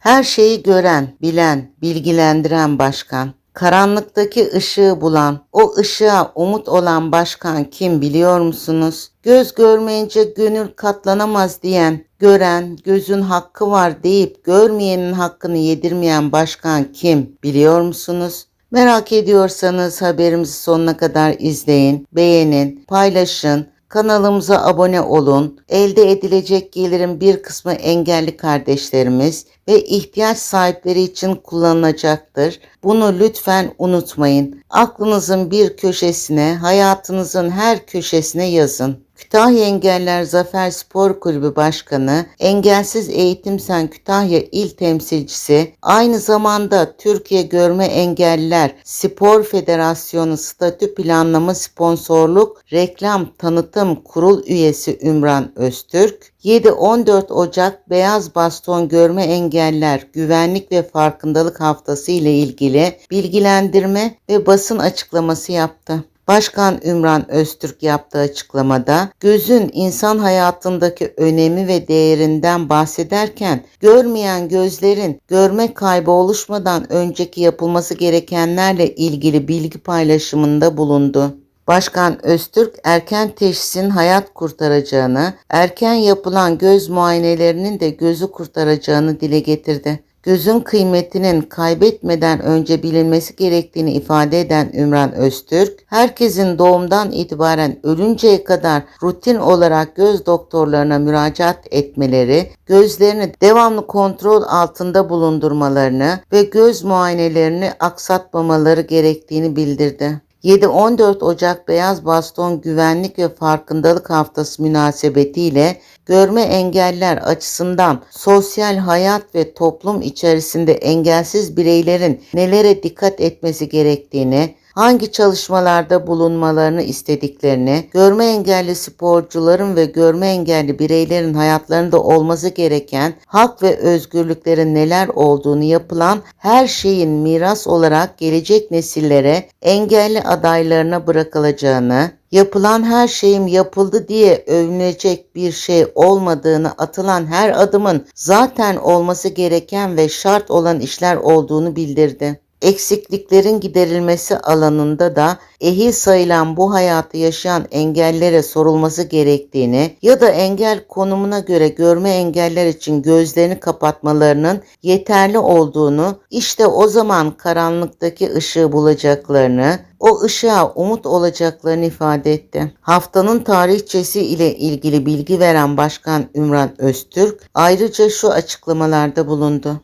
Her şeyi gören, bilen, bilgilendiren başkan. Karanlıktaki ışığı bulan, o ışığa umut olan başkan kim biliyor musunuz? Göz görmeyince gönül katlanamaz diyen, gören, gözün hakkı var deyip görmeyenin hakkını yedirmeyen başkan kim biliyor musunuz? Merak ediyorsanız haberimizi sonuna kadar izleyin, beğenin, paylaşın, Kanalımıza abone olun. Elde edilecek gelirin bir kısmı engelli kardeşlerimiz ve ihtiyaç sahipleri için kullanılacaktır. Bunu lütfen unutmayın. Aklınızın bir köşesine, hayatınızın her köşesine yazın. Kütahya Engeller Zafer Spor Kulübü Başkanı, Engelsiz Eğitim Sen Kütahya İl Temsilcisi, aynı zamanda Türkiye Görme Engelliler Spor Federasyonu Statü Planlama Sponsorluk Reklam Tanıtım Kurul Üyesi Ümran Öztürk, 7-14 Ocak Beyaz Baston Görme Engeller Güvenlik ve Farkındalık Haftası ile ilgili bilgilendirme ve basın açıklaması yaptı. Başkan Ümran Öztürk yaptığı açıklamada gözün insan hayatındaki önemi ve değerinden bahsederken görmeyen gözlerin görme kaybı oluşmadan önceki yapılması gerekenlerle ilgili bilgi paylaşımında bulundu. Başkan Öztürk erken teşhisin hayat kurtaracağını, erken yapılan göz muayenelerinin de gözü kurtaracağını dile getirdi. Gözün kıymetinin kaybetmeden önce bilinmesi gerektiğini ifade eden Ümran Öztürk, herkesin doğumdan itibaren ölünceye kadar rutin olarak göz doktorlarına müracaat etmeleri, gözlerini devamlı kontrol altında bulundurmalarını ve göz muayenelerini aksatmamaları gerektiğini bildirdi. 7-14 Ocak Beyaz Baston Güvenlik ve Farkındalık Haftası münasebetiyle görme engeller açısından sosyal hayat ve toplum içerisinde engelsiz bireylerin nelere dikkat etmesi gerektiğini, hangi çalışmalarda bulunmalarını istediklerini, görme engelli sporcuların ve görme engelli bireylerin hayatlarında olması gereken hak ve özgürlüklerin neler olduğunu yapılan her şeyin miras olarak gelecek nesillere, engelli adaylarına bırakılacağını, yapılan her şeyim yapıldı diye övünecek bir şey olmadığını atılan her adımın zaten olması gereken ve şart olan işler olduğunu bildirdi eksikliklerin giderilmesi alanında da ehil sayılan bu hayatı yaşayan engellere sorulması gerektiğini ya da engel konumuna göre görme engeller için gözlerini kapatmalarının yeterli olduğunu, işte o zaman karanlıktaki ışığı bulacaklarını, o ışığa umut olacaklarını ifade etti. Haftanın tarihçesi ile ilgili bilgi veren Başkan Ümran Öztürk ayrıca şu açıklamalarda bulundu.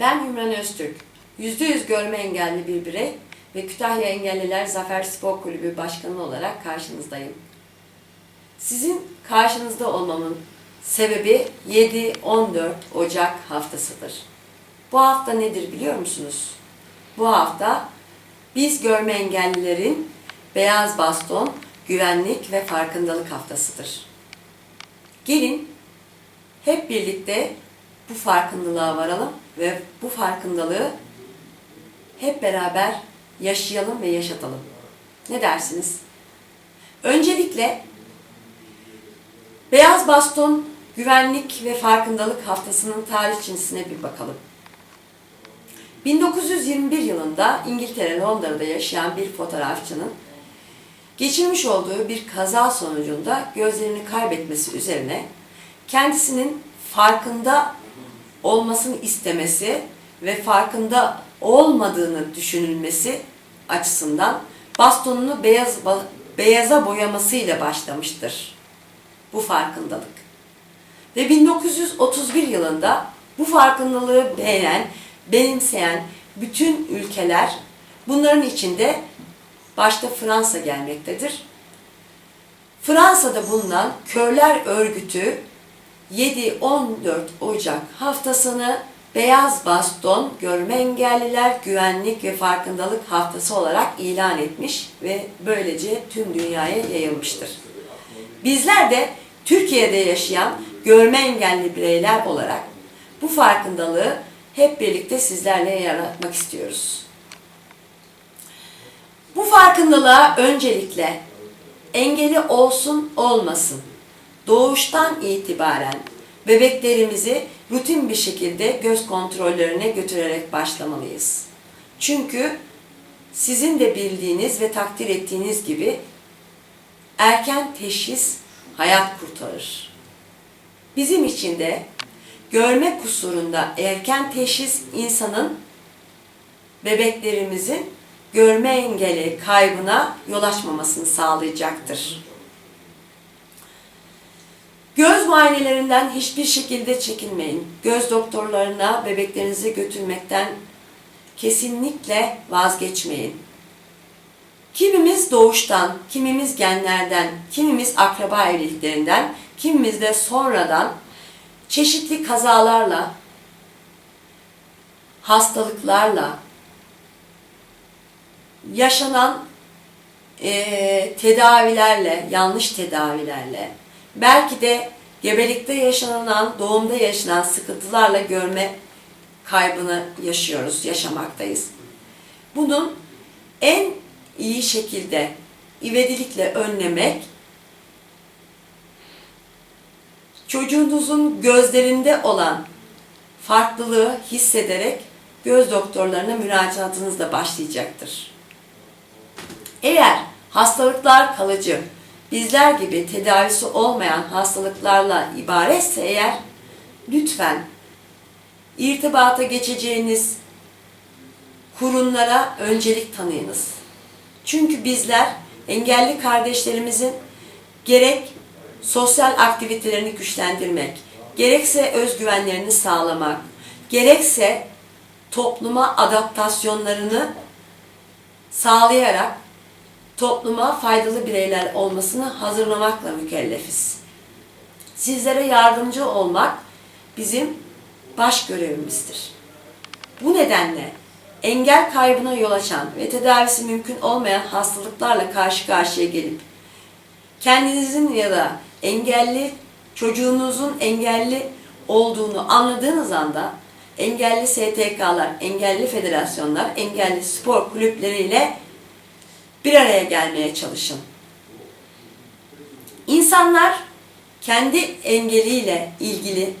Ben Ümran Öztürk. %100 görme engelli bir birey ve Kütahya Engelliler Zafer Spor Kulübü Başkanı olarak karşınızdayım. Sizin karşınızda olmamın sebebi 7-14 Ocak haftasıdır. Bu hafta nedir biliyor musunuz? Bu hafta biz görme engellilerin beyaz baston, güvenlik ve farkındalık haftasıdır. Gelin hep birlikte bu farkındalığa varalım ve bu farkındalığı hep beraber yaşayalım ve yaşatalım. Ne dersiniz? Öncelikle Beyaz Baston Güvenlik ve Farkındalık Haftası'nın tarihçisine bir bakalım. 1921 yılında İngiltere Londra'da yaşayan bir fotoğrafçının geçirmiş olduğu bir kaza sonucunda gözlerini kaybetmesi üzerine kendisinin farkında olmasını istemesi ve farkında olmadığını düşünülmesi açısından bastonunu beyaz beyaza boyamasıyla başlamıştır bu farkındalık. Ve 1931 yılında bu farkındalığı beğenen, benimseyen bütün ülkeler bunların içinde başta Fransa gelmektedir. Fransa'da bulunan Körler Örgütü 7-14 Ocak haftasını Beyaz Baston Görme Engelliler Güvenlik ve Farkındalık Haftası olarak ilan etmiş ve böylece tüm dünyaya yayılmıştır. Bizler de Türkiye'de yaşayan görme engelli bireyler olarak bu farkındalığı hep birlikte sizlerle yaratmak istiyoruz. Bu farkındalığa öncelikle engeli olsun olmasın doğuştan itibaren bebeklerimizi rutin bir şekilde göz kontrollerine götürerek başlamalıyız. Çünkü sizin de bildiğiniz ve takdir ettiğiniz gibi erken teşhis hayat kurtarır. Bizim için de görme kusurunda erken teşhis insanın bebeklerimizin görme engeli kaybına yol açmamasını sağlayacaktır. Göz muayenelerinden hiçbir şekilde çekinmeyin. Göz doktorlarına bebeklerinizi götürmekten kesinlikle vazgeçmeyin. Kimimiz doğuştan, kimimiz genlerden, kimimiz akraba evliliklerinden, kimimiz de sonradan çeşitli kazalarla, hastalıklarla, yaşanan eee, tedavilerle, yanlış tedavilerle, belki de gebelikte yaşanan, doğumda yaşanan sıkıntılarla görme kaybını yaşıyoruz, yaşamaktayız. Bunun en iyi şekilde ivedilikle önlemek çocuğunuzun gözlerinde olan farklılığı hissederek göz doktorlarına müracaatınız da başlayacaktır. Eğer hastalıklar kalıcı, bizler gibi tedavisi olmayan hastalıklarla ibaretse eğer lütfen irtibata geçeceğiniz kurumlara öncelik tanıyınız. Çünkü bizler engelli kardeşlerimizin gerek sosyal aktivitelerini güçlendirmek, gerekse özgüvenlerini sağlamak, gerekse topluma adaptasyonlarını sağlayarak topluma faydalı bireyler olmasını hazırlamakla mükellefiz. Sizlere yardımcı olmak bizim baş görevimizdir. Bu nedenle engel kaybına yol açan ve tedavisi mümkün olmayan hastalıklarla karşı karşıya gelip kendinizin ya da engelli çocuğunuzun engelli olduğunu anladığınız anda engelli STK'lar, engelli federasyonlar, engelli spor kulüpleriyle bir araya gelmeye çalışın. İnsanlar kendi engeliyle ilgili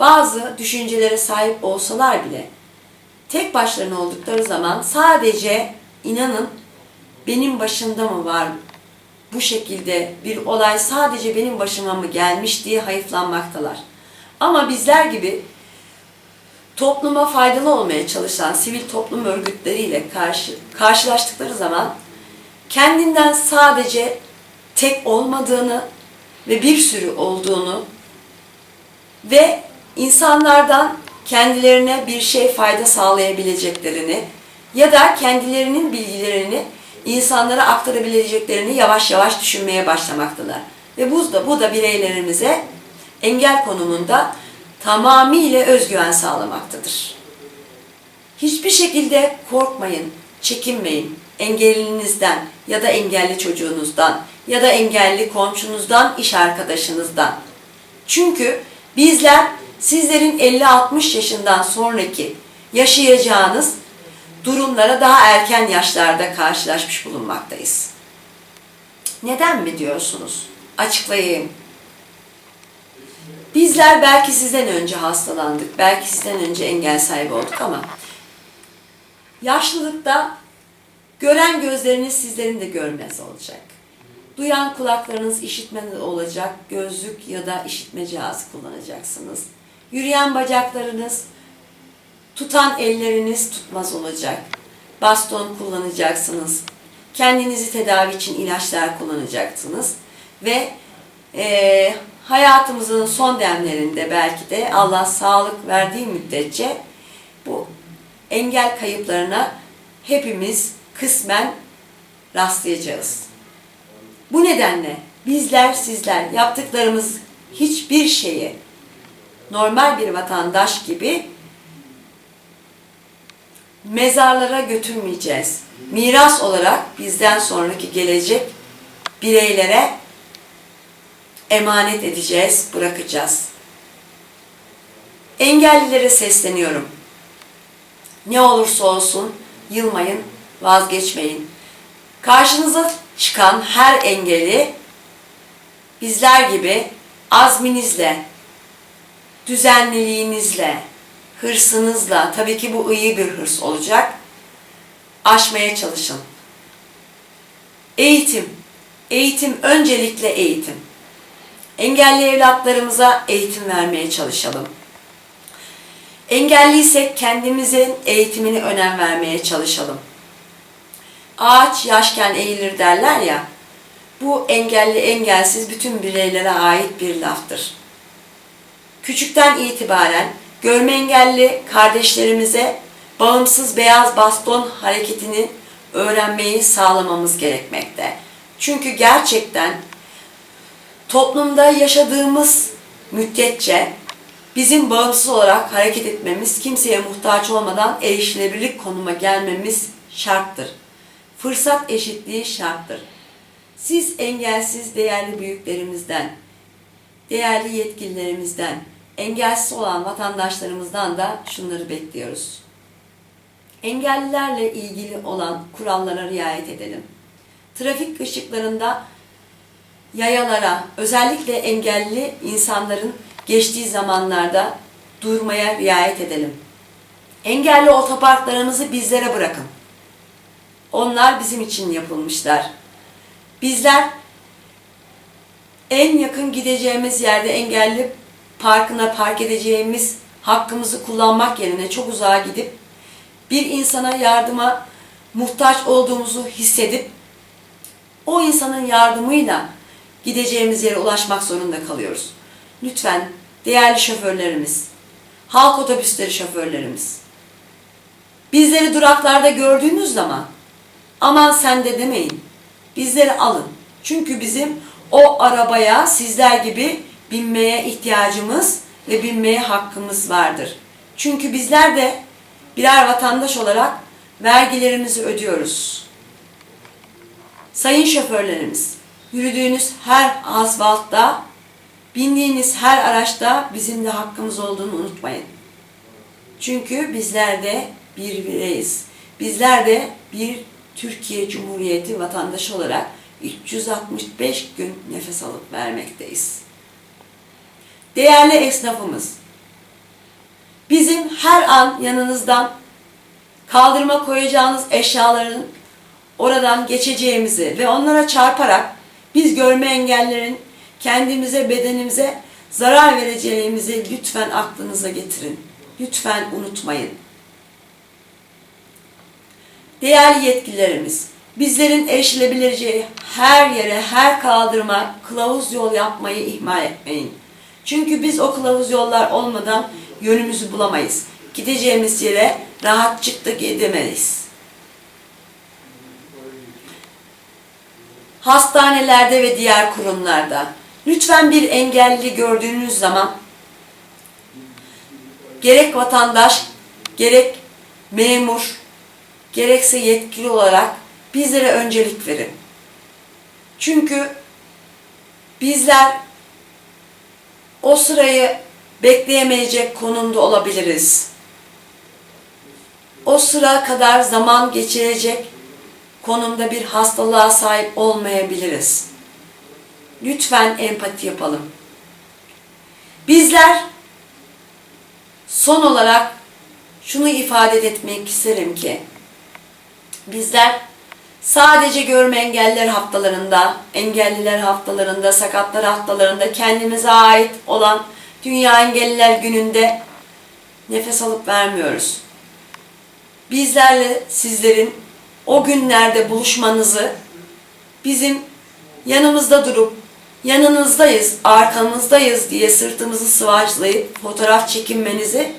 bazı düşüncelere sahip olsalar bile tek başlarına oldukları zaman sadece inanın benim başımda mı var bu şekilde bir olay sadece benim başıma mı gelmiş diye hayıflanmaktalar. Ama bizler gibi topluma faydalı olmaya çalışan sivil toplum örgütleriyle karşı, karşılaştıkları zaman kendinden sadece tek olmadığını ve bir sürü olduğunu ve insanlardan kendilerine bir şey fayda sağlayabileceklerini ya da kendilerinin bilgilerini insanlara aktarabileceklerini yavaş yavaş düşünmeye başlamaktalar. Ve bu da, bu da bireylerimize engel konumunda tamamıyla özgüven sağlamaktadır. Hiçbir şekilde korkmayın, çekinmeyin engellinizden ya da engelli çocuğunuzdan ya da engelli komşunuzdan, iş arkadaşınızdan. Çünkü bizler sizlerin 50-60 yaşından sonraki yaşayacağınız durumlara daha erken yaşlarda karşılaşmış bulunmaktayız. Neden mi diyorsunuz? Açıklayayım. Bizler belki sizden önce hastalandık, belki sizden önce engel sahibi olduk ama yaşlılıkta gören gözleriniz sizlerin de görmez olacak. Duyan kulaklarınız işitmez olacak, gözlük ya da işitme cihazı kullanacaksınız. Yürüyen bacaklarınız, tutan elleriniz tutmaz olacak. Baston kullanacaksınız. Kendinizi tedavi için ilaçlar kullanacaksınız. Ve e, hayatımızın son demlerinde belki de Allah sağlık verdiği müddetçe bu engel kayıplarına hepimiz kısmen rastlayacağız. Bu nedenle bizler sizler yaptıklarımız hiçbir şeyi normal bir vatandaş gibi mezarlara götürmeyeceğiz. Miras olarak bizden sonraki gelecek bireylere emanet edeceğiz, bırakacağız. Engellilere sesleniyorum. Ne olursa olsun yılmayın, vazgeçmeyin. Karşınıza çıkan her engeli bizler gibi azminizle, düzenliliğinizle, hırsınızla, tabii ki bu iyi bir hırs olacak, aşmaya çalışın. Eğitim. Eğitim, öncelikle eğitim. Engelli evlatlarımıza eğitim vermeye çalışalım. Engelliysek kendimizin eğitimini önem vermeye çalışalım. Ağaç yaşken eğilir derler ya, bu engelli engelsiz bütün bireylere ait bir laftır. Küçükten itibaren görme engelli kardeşlerimize bağımsız beyaz baston hareketini öğrenmeyi sağlamamız gerekmekte. Çünkü gerçekten toplumda yaşadığımız müddetçe bizim bağımsız olarak hareket etmemiz, kimseye muhtaç olmadan erişilebilirlik konuma gelmemiz şarttır. Fırsat eşitliği şarttır. Siz engelsiz değerli büyüklerimizden, değerli yetkililerimizden, engelsiz olan vatandaşlarımızdan da şunları bekliyoruz. Engellilerle ilgili olan kurallara riayet edelim. Trafik ışıklarında yayalara, özellikle engelli insanların geçtiği zamanlarda durmaya riayet edelim. Engelli otoparklarımızı bizlere bırakın. Onlar bizim için yapılmışlar. Bizler en yakın gideceğimiz yerde engelli parkına park edeceğimiz hakkımızı kullanmak yerine çok uzağa gidip bir insana yardıma muhtaç olduğumuzu hissedip o insanın yardımıyla gideceğimiz yere ulaşmak zorunda kalıyoruz. Lütfen değerli şoförlerimiz, halk otobüsleri şoförlerimiz, bizleri duraklarda gördüğünüz zaman aman sen de demeyin, bizleri alın. Çünkü bizim o arabaya sizler gibi binmeye ihtiyacımız ve binmeye hakkımız vardır. Çünkü bizler de birer vatandaş olarak vergilerimizi ödüyoruz. Sayın şoförlerimiz, yürüdüğünüz her asfaltta, bindiğiniz her araçta bizim de hakkımız olduğunu unutmayın. Çünkü bizler de bir bireyiz. Bizler de bir Türkiye Cumhuriyeti vatandaşı olarak 365 gün nefes alıp vermekteyiz. Değerli esnafımız, bizim her an yanınızdan kaldırıma koyacağınız eşyaların oradan geçeceğimizi ve onlara çarparak biz görme engellerin kendimize, bedenimize zarar vereceğimizi lütfen aklınıza getirin. Lütfen unutmayın. Değerli yetkililerimiz, bizlerin erişilebileceği her yere, her kaldırıma kılavuz yol yapmayı ihmal etmeyin. Çünkü biz o kılavuz yollar olmadan yönümüzü bulamayız. Gideceğimiz yere rahatçıkla gidemeyiz. Hastanelerde ve diğer kurumlarda lütfen bir engelli gördüğünüz zaman gerek vatandaş, gerek memur, gerekse yetkili olarak bizlere öncelik verin. Çünkü bizler o sırayı bekleyemeyecek konumda olabiliriz. O sıra kadar zaman geçirecek konumda bir hastalığa sahip olmayabiliriz. Lütfen empati yapalım. Bizler son olarak şunu ifade etmek isterim ki bizler sadece görme engelliler haftalarında, engelliler haftalarında, sakatlar haftalarında kendimize ait olan Dünya Engelliler Günü'nde nefes alıp vermiyoruz. Bizlerle sizlerin o günlerde buluşmanızı bizim yanımızda durup yanınızdayız, arkamızdayız diye sırtımızı sıvaçlayıp fotoğraf çekinmenizi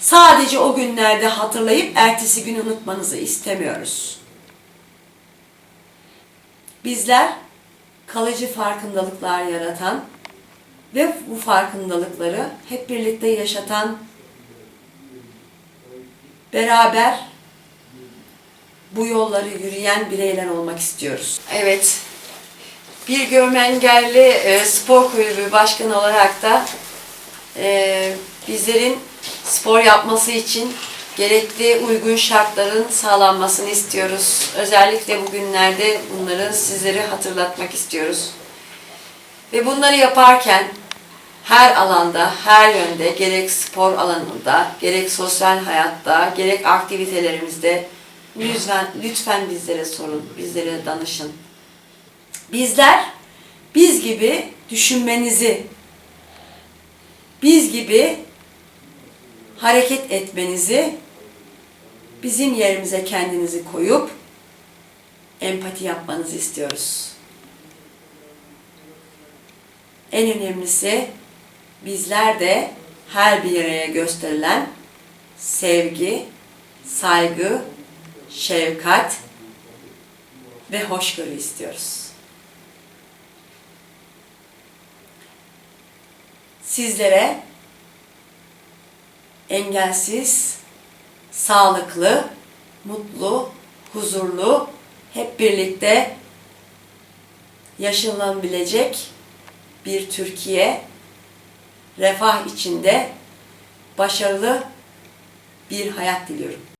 sadece o günlerde hatırlayıp ertesi gün unutmanızı istemiyoruz. Bizler kalıcı farkındalıklar yaratan ve bu farkındalıkları hep birlikte yaşatan beraber bu yolları yürüyen bireyler olmak istiyoruz. Evet, bir görme engelli e, spor kulübü başkanı olarak da e, bizlerin spor yapması için gerekli uygun şartların sağlanmasını istiyoruz. Özellikle bugünlerde bunları sizlere hatırlatmak istiyoruz. Ve bunları yaparken her alanda, her yönde, gerek spor alanında, gerek sosyal hayatta, gerek aktivitelerimizde lütfen, lütfen bizlere sorun, bizlere danışın. Bizler biz gibi düşünmenizi, biz gibi hareket etmenizi, bizim yerimize kendinizi koyup empati yapmanızı istiyoruz. En önemlisi bizler de her bir araya gösterilen sevgi, saygı, şefkat ve hoşgörü istiyoruz. Sizlere engelsiz, sağlıklı, mutlu, huzurlu, hep birlikte yaşanabilecek bir Türkiye, refah içinde başarılı bir hayat diliyorum.